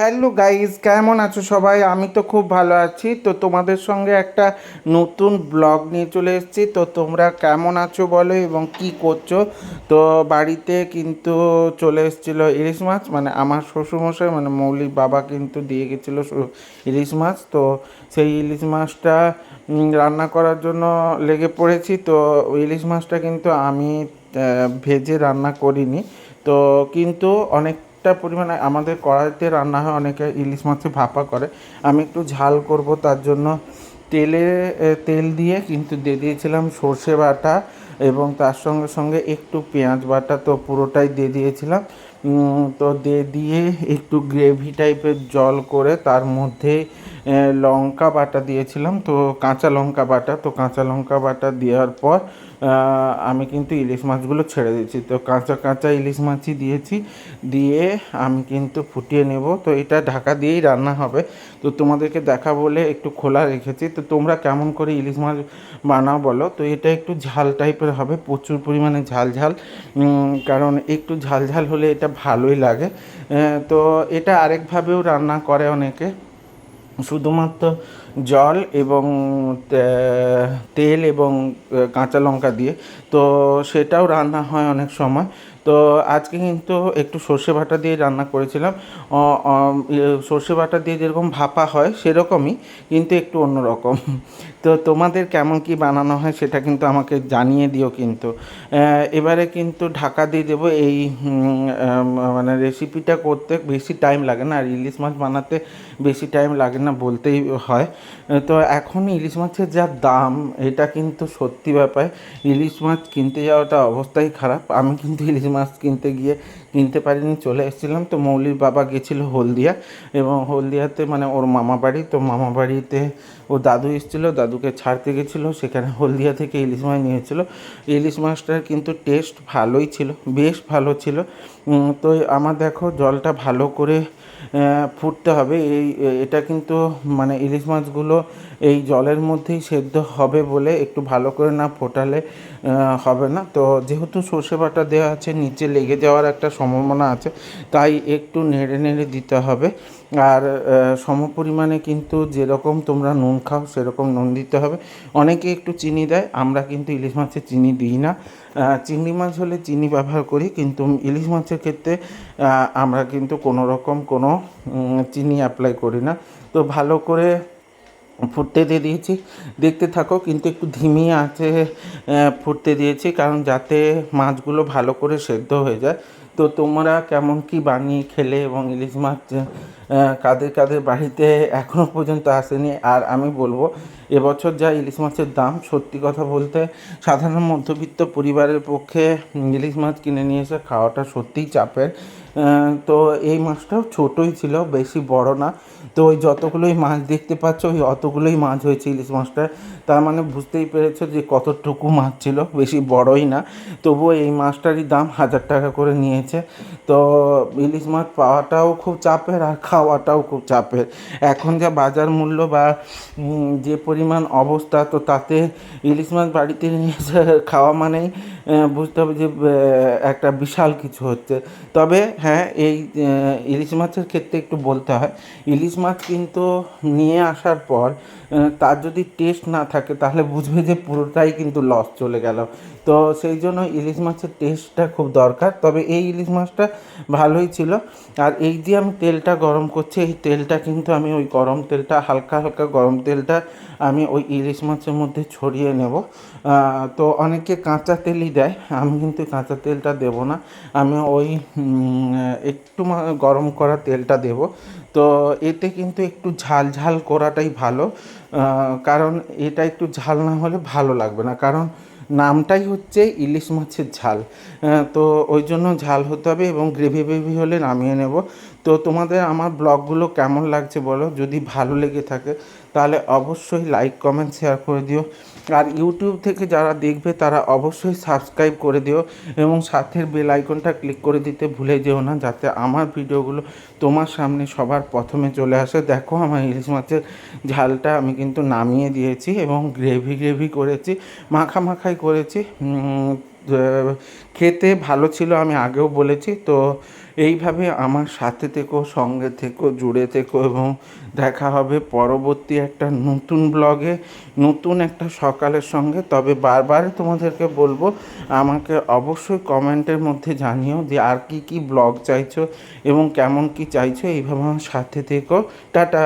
Hello guys কেমন আছো সবাই? আমি তো খুব ভালো আছি। তো তোমাদের সঙ্গে একটা নতুন ব্লগ নিয়ে চলে এসেছি। তো তোমরা কেমন আছো বলো এবং কি করছ? তো বাড়িতে কিন্তু চলে এসেছিল ইলিশ মাছ। মানে আমার শ্বশুরমশাই মানে মৌলিক বাবা কিন্তু দিয়ে গেছিল ইলিশ মাছ। তো সেই ইলিশ মাছটা রান্না করার জন্য লেগে পড়েছি। তো ইলিশ মাছটা কিন্তু আমি ভেজে রান্না করিনি। তো কিন্তু অনেকটা পরিমাণে আমাদের কড়াইতে রান্না হয়, অনেকে ইলিশ মাছে ভাপা করে। আমি একটু ঝাল করব, তার জন্য তেলে তেল দিয়ে কিন্তু দিয়ে দিয়েছিলাম সর্ষে বাটা এবং তার সঙ্গে সঙ্গে একটু পেঁয়াজ বাটা তো পুরোটাই দিয়ে দিয়েছিলাম। তো দিয়ে দিয়ে একটু গ্রেভি টাইপের জল করে তার মধ্যে লঙ্কা বাটা দিয়েছিলাম, তো কাঁচা লঙ্কা বাটা, তো কাঁচা লঙ্কা বাটা দেওয়ার পর আমি কিন্তু ইলিশ মাছগুলো ছেড়ে দিয়েছি। তো কাঁচা কাঁচা ইলিশ মাছই দিয়েছি, দিয়ে আমি কিন্তু ফুটিয়ে নেব। তো এটা ঢাকা দিয়েই রান্না হবে। তো তোমাদেরকে দেখা বলে একটু খোলা রেখেছি। তো তোমরা কেমন করে ইলিশ মাছ বানাও বলো। তো এটা একটু ঝাল টাইপের হবে, প্রচুর পরিমাণে ঝাল ঝাল। কারণ একটু ঝাল ঝাল হলে এটা ভালোই লাগে। তো এটা আরেকভাবেও রান্না করে অনেকে। শুধুমাত্র জল এবং তেল এবং কাঁচা লঙ্কা দিয়ে। তো সেটাও রান্না হয় অনেক সময়। তো আজকে কিন্তু একটু সর্ষে বাটা দিয়ে রান্না করেছিলাম। সর্ষে বাটা দিয়ে যেরকম ভাপা হয় সেরকমই, কিন্তু একটু অন্যরকম। তো তোমাদের কেমন কি বানানো হয় সেটা কিন্তু আমাকে জানিয়ে দিও কিন্তু। এবারে কিন্তু ঢাকা দিয়ে দেবো এই মানে রেসিপিটা করতে বেশি টাইম লাগে না। আর ইলিশ মাছ বানাতে বেশি টাইম লাগে না বলতেই হয়। তো এখন ইলিশ মাছের যা দাম, এটা কিন্তু সত্যি ব্যাপার। ইলিশ মাছ কিনতে যাওয়াটা অবস্থাই খারাপ। আমি কিন্তু ইলিশ মাছ কিনতে গিয়ে কিনতে পারিনি, চলে এসেছিলাম। তো মৌলির বাবা গেছিল হলদিয়া এবং হলদিয়াতে মানে ওর মামা বাড়ি, তো মামা বাড়িতে ও দাদু এসেছিল, দাদুকে ছাড়তে গেছিল, সেখানে হলদিয়া থেকে ইলিশ মাছ নিয়েছিল। ইলিশ মাছটার কিন্তু টেস্ট ভালোই ছিল, বেশ ভালো ছিল। তো আমার দেখো জলটা ভালো করে ফুটতে হবে। এই, এটা কিন্তু মানে ইলিশ মাছগুলো এই জলের মধ্যেই সেদ্ধ হবে বলে একটু ভালো করে না ফোটালে হবে না। তো যেহেতু সর্ষে বাটা দেওয়া আছে, নিচে লেগে যাওয়ার একটা সম্ভাবনা আছে, তাই একটু নেড়ে নেড়ে দিতে হবে। আর সম পরিমাণে কিন্তু যেরকম তোমরা নুন খাও, সেরকম নুন দিতে হবে। অনেকে একটু চিনি দেয়, আমরা কিন্তু ইলিশ মাছে চিনি দিই না। চিংড়ি মাছ হলে চিনি ব্যবহার করি, কিন্তু ইলিশ মাছের ক্ষেত্রে আমরা কিন্তু কোনো রকম কোনো চিনি অ্যাপ্লাই করি না। তো ভালো করে ফুটতে দিয়ে দিয়েছি। দেখতে থাকো, কিন্তু একটু ধিমি আছে ফুটতে দিয়েছি, কারণ যাতে মাছগুলো ভালো করে সেদ্ধ হয়ে যায়। তো তোমরা কেমন কি বানিয়ে খেলে এবং ইলিশ মাছ কাদের কাদের বাড়িতে এখনও পর্যন্ত আসেনি? আর আমি বলব, এবছর যা ইলিশ মাছের দাম, সত্যি কথা বলতে সাধারণ মধ্যবিত্ত পরিবারের পক্ষে ইলিশ মাছ কিনে নিয়ে এসে খাওয়াটা সত্যিই চাপের। তো এই মাছটাও ছোটোই ছিল, বেশি বড় না। তো ওই যতগুলোই মাছ দেখতে পাচ্ছ, ওই অতগুলোই মাছ হয়েছে ইলিশ মাছটা তার মানে বুঝতেই পেরেছ যে কতটুকু মাছ ছিল, বেশি বড়ই না। তবুও এই মাছটারই দাম হাজার টাকা করে নিয়েছে। তো ইলিশ মাছ পাওয়াটাও খুব চাপের আর খাওয়াটাও খুব চাপের। এখন যা বাজার মূল্য বা যে পরিমাণ অবস্থা, তো তাতে ইলিশ মাছ বাড়িতে নিয়ে খাওয়া মানেই বুঝতে হবে যে একটা বিশাল কিছু হচ্ছে। তবে হ্যাঁ এই ইলিশ মাছের ক্ষেত্রে একটু বলতে হয়, ইলিশ মাছ কিন্তু নিয়ে আসার পর তার যদি টেস্ট না থাকে, তাহলে বুঝবে যে পুরোটাই কিন্তু লস চলে গেল। তো সেই জন্য ইলিশ মাছের টেস্টটা খুব দরকার। তবে এই ইলিশ মাছটা ভালোই ছিল। আর এই দিয়ে আমি তেলটা গরম করছি। এই তেলটা কিন্তু আমি ওই গরম তেলটা, হালকা হালকা গরম তেলটা আমি ওই ইলিশ মাছের মধ্যে ছড়িয়ে নেব। তো অনেকে কাঁচা তেলই দেয়, আমি কিন্তু কাঁচা তেলটা দেব না। আমি ওই একটু গরম করা তেলটা দেব। তো এতে কিন্তু একটু ঝাল ঝাল করাটাই ভালো। কারণ এটা একটু ঝাল না হলে ভালো লাগবে না। কারণ নামটাই হচ্ছে ইলিশ মাছের ঝাল। তো ওই জন্য ঝাল হতে হবে এবং গ্রেভি ভেভি হলে নামিয়ে নেব। তো তোমাদের আমার ব্লগগুলো কেমন লাগছে বলো? যদি ভালো লেগে থাকে, তাহলে অবশ্যই লাইক কমেন্ট শেয়ার করে দিও। আর ইউটিউব থেকে যারা দেখবে, তারা অবশ্যই সাবস্ক্রাইব করে দিও এবং সাথে বেল আইকনটা ক্লিক করে দিতে ভুলে যেও না, যাতে আমার ভিডিওগুলো তোমার সামনে সবার প্রথমে চলে আসে। দেখো আমার ইলিশ মাছের ঝালটা আমি কিন্তু নামিয়ে দিয়েছি এবং গ্রেভি গ্রেভি করেছি মাখা মাখাই করেছি খেতে ভালো ছিল, আমি আগেও বলেছি। তো এইভাবে আমার সাথে থেকো, সঙ্গে থেকো, জুড়ে থেকো এবং দেখা হবে পরবর্তী একটা নতুন ব্লগে, নতুন একটা সকালের সঙ্গে। তবে বারবার তোমাদেরকে বলব, আমাকে অবশ্যই কমেন্টের মধ্যে জানিও যে আর কি কি ব্লগ চাইছো এবং কেমন কি চাইছো। এইভাবে আমার সাথে থেকো। টাটা!